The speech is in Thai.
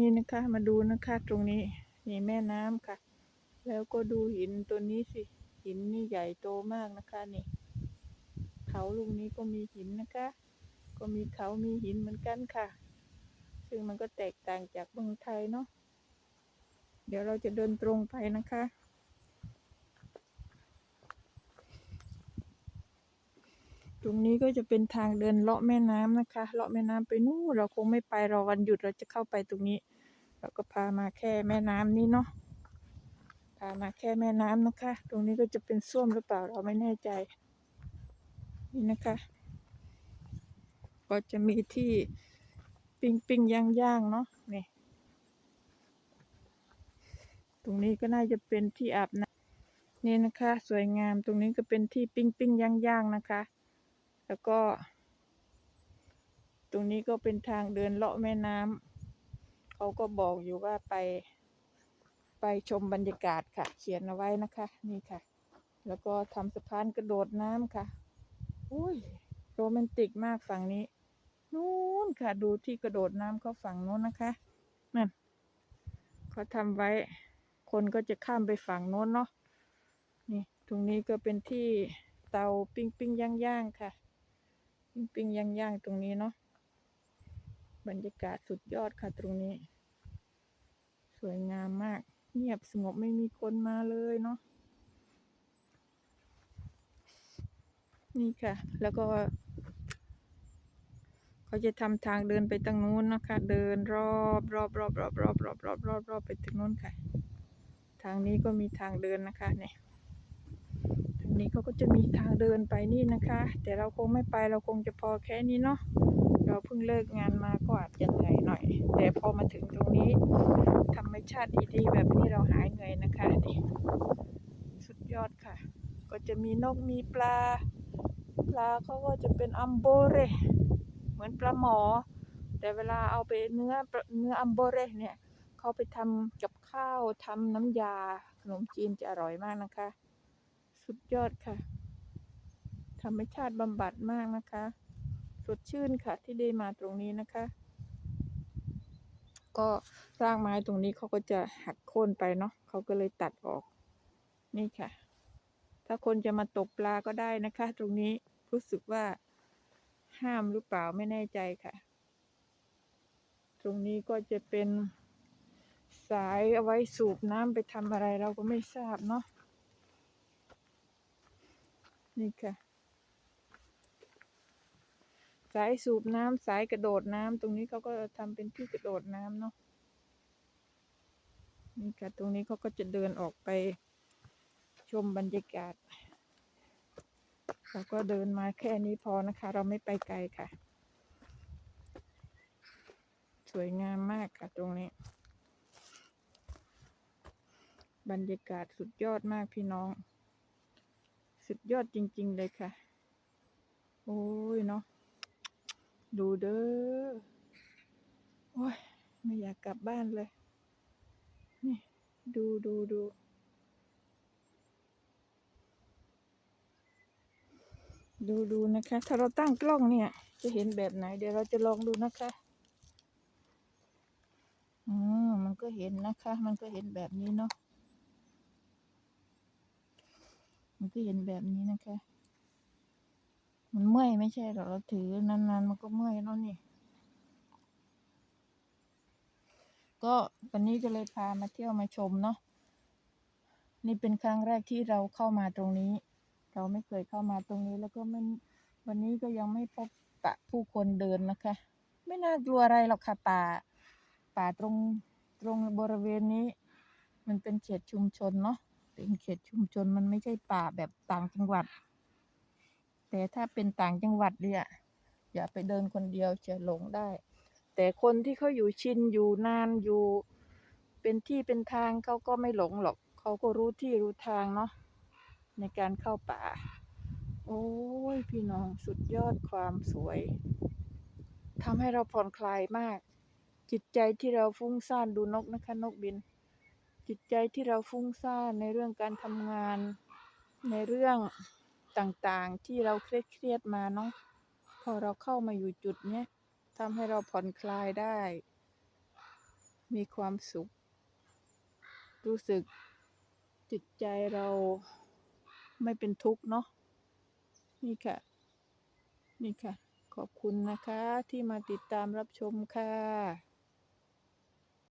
นี่นะคะมาดูนะคะตรงนี้นี่แม่น้ำค่ะ แล้วก็ดูหินตัวนี้สิ หินนี่ใหญ่โตมากนะคะนี่ เขาลูกนี้ก็มีหินนะคะ ก็มีเขามีหินเหมือนกันค่ะ ซึ่งมันก็แตกต่างจากเมืองไทยเนาะเดี๋ยวเราจะเดินตรงไปนะคะ ตรงนี้ก็จะเป็นทางเดินเลาะแม่น้ำนะคะ เลาะแม่น้ำไปนู่นเราคงไม่ไปเราวันหยุดเราจะเข้าไปตรงนี้ เราก็พามาแค่แม่น้ำนี้เนาะพามาแค่แม่น้ำนะคะ ตรงนี้ก็จะเป็นส้วมหรือเปล่าเราไม่แน่ใจ นี่นะคะ ก็จะมีที่ปิ้งปิ้งย่างย่างเนาะนี่ตรงนี้ก็น่าจะเป็นที่อาบน้ำนี่นะคะ สวยงามตรงนี้ก็เป็นที่ปิ้งปิ้งย่างย่างนะคะ แล้วก็ ตรงนี้ก็เป็นทางเดินเลาะแม่น้ำเขาก็บอกอยู่ว่าไป ไปชมบรรยากาศค่ะ เขียนเอาไว้นะคะ นี่ค่ะ แล้วก็ทำสะพานกระโดดน้ำค่ะอุ้ยโรแมนติกมากฝั่งนี้นู้นค่ะ ดูที่กระโดดน้ำเขาฝั่งนู้นนะคะนั่นเขาทำไว้ คนก็จะข้ามไปฝั่งโน้นเนาะนี่ ตรงนี้ก็เป็นที่เตาปิ้งปิ้งย่างย่างๆค่ะ ปิ้งปิ้งย่างย่างๆตรงนี้เนาะบรรยากาศสุดยอดค่ะตรงนี้ สวยงามมาก เงียบสงบไม่มีคนมาเลยเนาะนี่ค่ะ แล้วก็ เขาจะทำทางเดินไปทางนู้นนะคะ เดินรอบรอบรอบรอบรอบรอบรอบรอบรอบไปถึงนู้นค่ะ ทางนี้ก็มีทางเดินนะคะเนี่ย นี้เขาก็จะมีทางเดินไปนี่นะคะ แต่เราคงไม่ไปเราคงจะพอแค่นี้เนาะเราเพิ่งเลิกงานมาก็อาจจะเหนื่อยหน่อย แต่พอมาถึงตรงนี้ธรรมชาติดีๆแบบนี้เราหายเหนื่อยนะคะนี่สุดยอดค่ะ ก็จะมีนกมีปลา ปลาเขาก็จะเป็นอัมโบเรเหมือนปลาหมอ แต่เวลาเอาไปเนื้อเนื้ออัมโบเรเนี่ยเขาไปทำกับข้าวทำน้ำยาขนมจีนจะอร่อยมากนะคะ สุดยอดค่ะ ธรรมชาติบำบัดมากนะคะ สดชื่นค่ะที่ได้มาตรงนี้นะคะ ก็รากไม้ตรงนี้เขาก็จะหักโค่นไปเนาะเขาก็เลยตัดออก นี่ค่ะ ถ้าคนจะมาตกปลาก็ได้นะคะ ตรงนี้รู้สึกว่าห้ามหรือเปล่าไม่แน่ใจค่ะ ตรงนี้ก็จะเป็นสายเอาไว้สูบน้ำไปทำอะไรเราก็ไม่ทราบเนาะ นี่ค่ะ สายสูบน้ำสายกระโดดน้ำตรงนี้เขาก็ทำเป็นที่กระโดดน้ำเนาะนี่ค่ะ ตรงนี้เขาก็จะเดินออกไปชมบรรยากาศเราก็เดินมาแค่นี้พอนะคะ เราไม่ไปไกลค่ะ สวยงามมากค่ะตรงนี้ บรรยากาศสุดยอดมากพี่น้อง สุดยอดจริง ๆ เลยค่ะ โอ้ยเนาะ ดูเด้อ โอ้ย ไม่อยากกลับบ้านเลย นี่ดูดูดูดูดูนะคะ ถ้าเราตั้งกล้องเนี่ย จะเห็นแบบไหน เดี๋ยวเราจะลองดูนะคะอืมมันก็เห็นนะคะ มันก็เห็นแบบนี้เนาะ มันก็เห็นแบบนี้นะคะ มันเมื่อยไม่ใช่หรอกเราถือนานๆมันก็เมื่อยแล้วนี่ ก็วันนี้ก็เลยพามาเที่ยวมาชมเนาะ นี่เป็นครั้งแรกที่เราเข้ามาตรงนี้ เราไม่เคยเข้ามาตรงนี้แล้วก็ไม่ วันนี้ก็ยังไม่พบปะผู้คนเดินนะคะ ไม่น่ากลัวอะไรหรอกค่ะป่า ป่าตรงตรงบริเวณนี้ มันเป็นเขตชุมชนเนาะ เป็นเขตชุมชนมันไม่ใช่ป่าแบบต่างจังหวัด แต่ถ้าเป็นต่างจังหวัดเนี่ยอย่าไปเดินคนเดียวจะหลงได้ แต่คนที่เขาอยู่ชินอยู่นานอยู่ เป็นที่เป็นทางเขาก็ไม่หลงหรอกเขาก็รู้ที่รู้ทางเนาะในการเข้าป่า โอ้ยพี่น้องสุดยอดความสวยทำให้เราผ่อนคลายมาก จิตใจที่เราฟุ้งซ่านดูนกนะคะ นกบิน จิตใจที่เราฟุ้งซ่านในเรื่องการทำงาน ในเรื่องต่างๆที่เราเครียดเครียดมาเนาะพอเราเข้ามาอยู่จุดเนี้ยทำให้เราผ่อนคลายได้ มีความสุข รู้สึกจิตใจเราไม่เป็นทุกข์เนาะนี่ค่ะ นี่ค่ะ ขอบคุณนะคะที่มาติดตามรับชมค่ะ